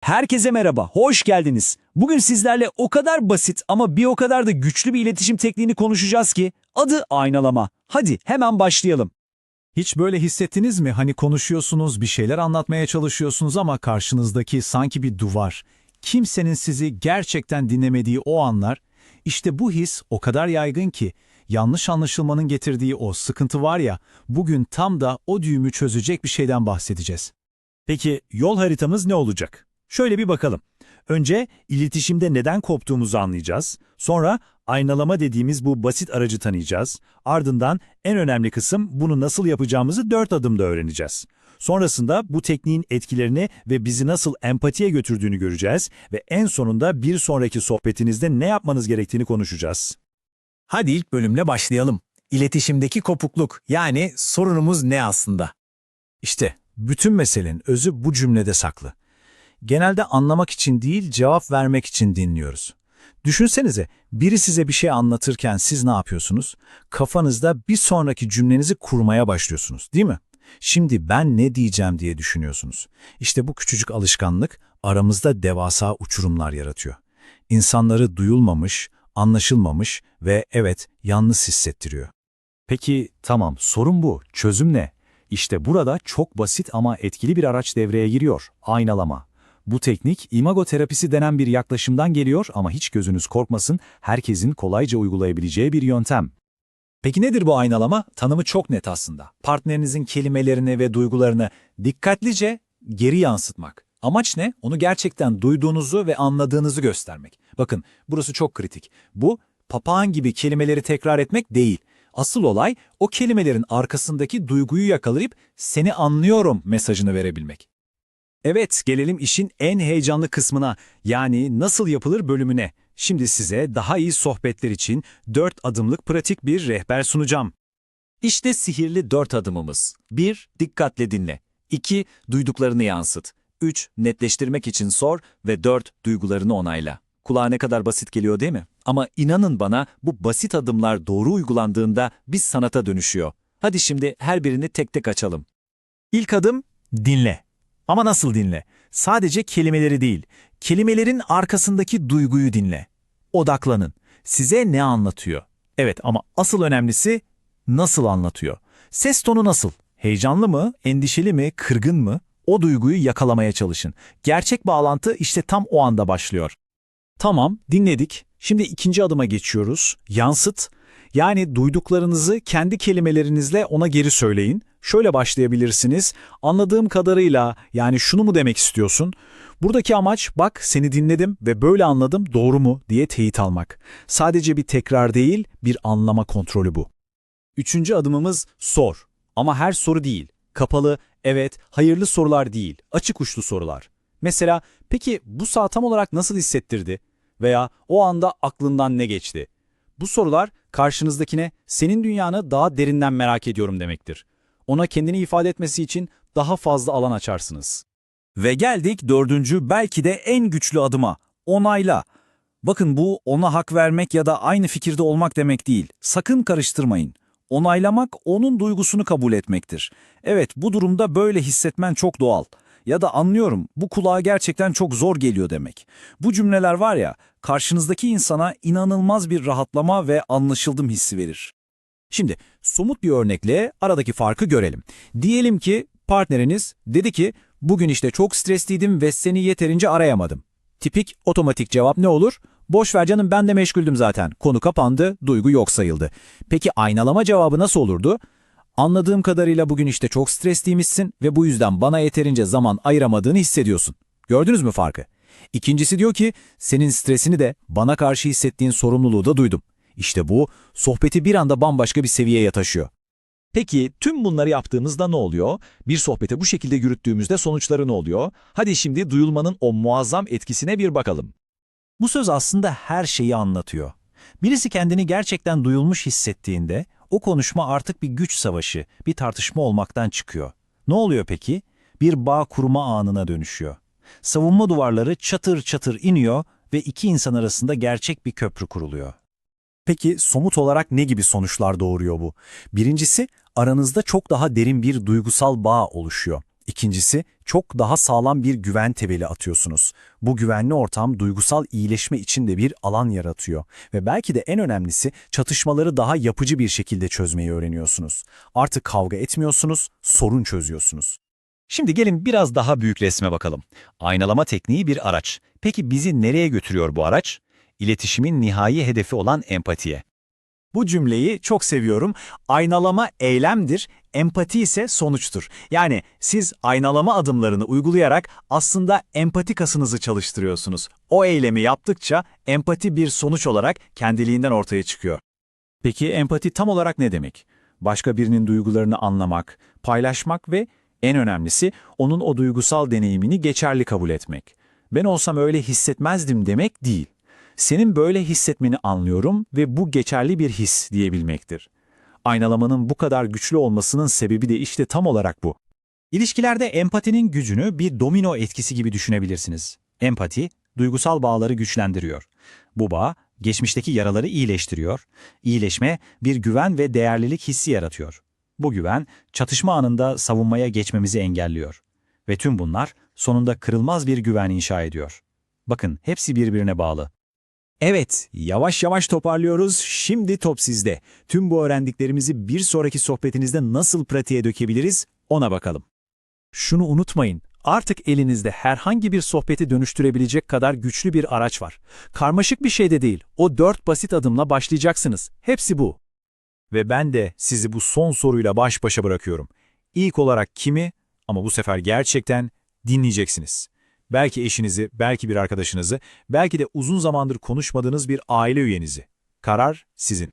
Herkese merhaba, hoş geldiniz. Bugün sizlerle o kadar basit ama bir o kadar da güçlü bir iletişim tekniğini konuşacağız ki adı aynalama. Hadi hemen başlayalım. Hiç böyle hissettiniz mi? Hani konuşuyorsunuz, bir şeyler anlatmaya çalışıyorsunuz ama karşınızdaki sanki bir duvar. Kimsenin sizi gerçekten dinlemediği o anlar. İşte bu his o kadar yaygın ki yanlış anlaşılmanın getirdiği o sıkıntı var ya, bugün tam da o düğümü çözecek bir şeyden bahsedeceğiz. Peki yol haritamız ne olacak? Şöyle bir bakalım. Önce iletişimde neden koptuğumuzu anlayacağız. Sonra aynalama dediğimiz bu basit aracı tanıyacağız. Ardından en önemli kısım bunu nasıl yapacağımızı dört adımda öğreneceğiz. Sonrasında bu tekniğin etkilerini ve bizi nasıl empatiye götürdüğünü göreceğiz ve en sonunda bir sonraki sohbetinizde ne yapmanız gerektiğini konuşacağız. Hadi ilk bölümle başlayalım. İletişimdeki kopukluk yani sorunumuz ne aslında? İşte bütün meselenin özü bu cümlede saklı. Genelde anlamak için değil, cevap vermek için dinliyoruz. Düşünsenize, biri size bir şey anlatırken siz ne yapıyorsunuz? Kafanızda bir sonraki cümlenizi kurmaya başlıyorsunuz, değil mi? Şimdi ben ne diyeceğim diye düşünüyorsunuz. İşte bu küçücük alışkanlık aramızda devasa uçurumlar yaratıyor. İnsanları duyulmamış, anlaşılmamış ve evet yalnız hissettiriyor. Peki tamam sorun bu. Çözüm ne? İşte burada çok basit ama etkili bir araç devreye giriyor. Aynalama. Bu teknik imago terapisi denen bir yaklaşımdan geliyor ama hiç gözünüz korkmasın herkesin kolayca uygulayabileceği bir yöntem. Peki nedir bu aynalama? Tanımı çok net aslında. Partnerinizin kelimelerini ve duygularını dikkatlice geri yansıtmak. Amaç ne? Onu gerçekten duyduğunuzu ve anladığınızı göstermek. Bakın burası çok kritik. Bu papağan gibi kelimeleri tekrar etmek değil. Asıl olay o kelimelerin arkasındaki duyguyu yakalayıp seni anlıyorum mesajını verebilmek. Evet, gelelim işin en heyecanlı kısmına, yani nasıl yapılır bölümüne. Şimdi size daha iyi sohbetler için 4 adımlık pratik bir rehber sunacağım. İşte sihirli 4 adımımız. 1. Dikkatle dinle. 2. Duyduklarını yansıt. 3. Netleştirmek için sor ve 4. Duygularını onayla. Kulağa ne kadar basit geliyor değil mi? Ama inanın bana bu basit adımlar doğru uygulandığında bir sanata dönüşüyor. Hadi şimdi her birini tek tek açalım. İlk adım dinle. Ama nasıl dinle? Sadece kelimeleri değil, kelimelerin arkasındaki duyguyu dinle. Odaklanın. Size ne anlatıyor? Evet ama asıl önemlisi nasıl anlatıyor? Ses tonu nasıl? Heyecanlı mı, endişeli mi, kırgın mı? O duyguyu yakalamaya çalışın. Gerçek bağlantı işte tam o anda başlıyor. Tamam, dinledik. Şimdi ikinci adıma geçiyoruz. Yansıt. Yani duyduklarınızı kendi kelimelerinizle ona geri söyleyin. Şöyle başlayabilirsiniz. Anladığım kadarıyla yani şunu mu demek istiyorsun? Buradaki amaç bak seni dinledim ve böyle anladım doğru mu diye teyit almak. Sadece bir tekrar değil bir anlama kontrolü bu. Üçüncü adımımız sor. Ama her soru değil. Kapalı, evet, hayırlı sorular değil, açık uçlu sorular. Mesela, peki bu sağ tam olarak nasıl hissettirdi? Veya o anda aklından ne geçti? Bu sorular karşınızdakine senin dünyanı daha derinden merak ediyorum demektir. Ona kendini ifade etmesi için daha fazla alan açarsınız. Ve geldik dördüncü belki de en güçlü adıma. Onayla. Bakın bu ona hak vermek ya da aynı fikirde olmak demek değil. Sakın karıştırmayın. Onaylamak onun duygusunu kabul etmektir. Evet bu durumda böyle hissetmen çok doğal. Ya da anlıyorum bu kulağa gerçekten çok zor geliyor demek. Bu cümleler var ya karşınızdaki insana inanılmaz bir rahatlama ve anlaşıldım hissi verir. Şimdi somut bir örnekle aradaki farkı görelim. Diyelim ki partneriniz dedi ki bugün işte çok stresliydim ve seni yeterince arayamadım. Tipik otomatik cevap ne olur? Boş ver canım ben de meşguldüm zaten. Konu kapandı, duygu yok sayıldı. Peki aynalama cevabı nasıl olurdu? Anladığım kadarıyla bugün işte çok stresliymişsin ve bu yüzden bana yeterince zaman ayıramadığını hissediyorsun. Gördünüz mü farkı? İkincisi diyor ki senin stresini de bana karşı hissettiğin sorumluluğu da duydum. İşte bu sohbeti bir anda bambaşka bir seviyeye taşıyor. Peki tüm bunları yaptığımızda ne oluyor? Bir sohbeti bu şekilde yürüttüğümüzde sonuçları ne oluyor? Hadi şimdi duyulmanın o muazzam etkisine bir bakalım. Bu söz aslında her şeyi anlatıyor. Birisi kendini gerçekten duyulmuş hissettiğinde o konuşma artık bir güç savaşı, bir tartışma olmaktan çıkıyor. Ne oluyor peki? Bir bağ kurma anına dönüşüyor. Savunma duvarları çatır çatır iniyor ve iki insan arasında gerçek bir köprü kuruluyor. Peki somut olarak ne gibi sonuçlar doğuruyor bu? Birincisi aranızda çok daha derin bir duygusal bağ oluşuyor. İkincisi, çok daha sağlam bir güven temeli atıyorsunuz. Bu güvenli ortam duygusal iyileşme için de bir alan yaratıyor. Ve belki de en önemlisi çatışmaları daha yapıcı bir şekilde çözmeyi öğreniyorsunuz. Artık kavga etmiyorsunuz, sorun çözüyorsunuz. Şimdi gelin biraz daha büyük resme bakalım. Aynalama tekniği bir araç. Peki bizi nereye götürüyor bu araç? İletişimin nihai hedefi olan empatiye. Bu cümleyi çok seviyorum. Aynalama eylemdir, empati ise sonuçtur. Yani siz aynalama adımlarını uygulayarak aslında empati kasınızı çalıştırıyorsunuz. O eylemi yaptıkça empati bir sonuç olarak kendiliğinden ortaya çıkıyor. Peki empati tam olarak ne demek? Başka birinin duygularını anlamak, paylaşmak ve en önemlisi onun o duygusal deneyimini geçerli kabul etmek. Ben olsam öyle hissetmezdim demek değil. Senin böyle hissetmeni anlıyorum ve bu geçerli bir his diyebilmektir. Aynalamanın bu kadar güçlü olmasının sebebi de işte tam olarak bu. İlişkilerde empatinin gücünü bir domino etkisi gibi düşünebilirsiniz. Empati, duygusal bağları güçlendiriyor. Bu bağ, geçmişteki yaraları iyileştiriyor. İyileşme, bir güven ve değerlilik hissi yaratıyor. Bu güven, çatışma anında savunmaya geçmemizi engelliyor. Ve tüm bunlar sonunda kırılmaz bir güven inşa ediyor. Bakın, hepsi birbirine bağlı. Evet, yavaş yavaş toparlıyoruz. Şimdi top sizde. Tüm bu öğrendiklerimizi bir sonraki sohbetinizde nasıl pratiğe dökebiliriz ona bakalım. Şunu unutmayın, artık elinizde herhangi bir sohbeti dönüştürebilecek kadar güçlü bir araç var. Karmaşık bir şey de değil, o dört basit adımla başlayacaksınız. Hepsi bu. Ve ben de sizi bu son soruyla baş başa bırakıyorum. İlk olarak kimi ama bu sefer gerçekten dinleyeceksiniz. Belki eşinizi, belki bir arkadaşınızı, belki de uzun zamandır konuşmadığınız bir aile üyenizi. Karar sizin.